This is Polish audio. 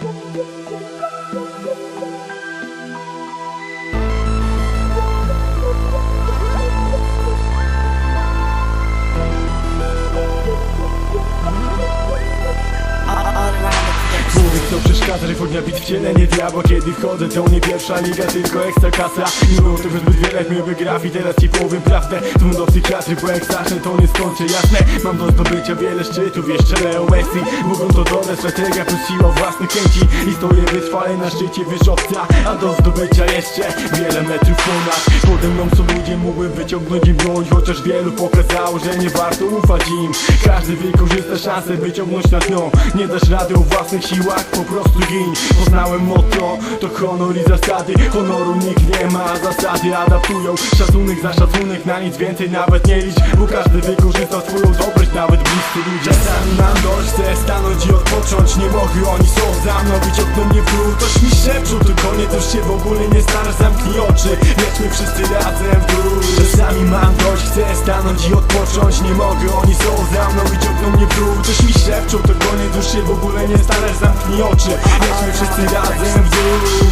Człowiek co przeszkadza, że chodnia bit wcielenie diabła Kiedy wchodzę to nie pierwsza liga, tylko ekstra kasa Nie było tego zbyt wiele, jak mnie wygraf i teraz ci powiem prawdę. Dzwon do psychiatry, bo jak zacznę to nie skończę, jasne. Mam do zdobycia wiele szczytów, jeszcze Leo Messi. Mogą to dodać, strategia plus siła własnych chęci I stoję wytrwale na szczycie wyżowca A do zdobycia jeszcze wiele metrów ponad. Pode mną są ludzie, mógłbym wyciągnąć im broń Chociaż wielu pokazało, że nie warto ufać im. Każdy wykorzysta szansę wyciągnąć na dno. Nie dasz rady o własnych siłach, po prostu gin. Poznałem motto, to honor i zasady. Honoru nikt nie ma, zasady adaptują. Szacunek za szacunek, na nic więcej nawet nie licz Bo każdy wykorzysta swoją dobroć, nawet bliscy ludzie. Czasami mam dość, chcę stanąć i odpocząć. Nie mogę, oni są za mną, wyciągną mnie w dół Toż mi szepczą, to koniec, już się w ogóle nie starasz. Zamknij oczy, lećmy wszyscy razem w dół Czasami mam dość, chcę stanąć i odpocząć. Nie mogę, oni są za mną, wyciągną mnie w dół Toż mi szepczą, to koniec, już się w ogóle Zamknij oczy, lećmy wszyscy razem w dół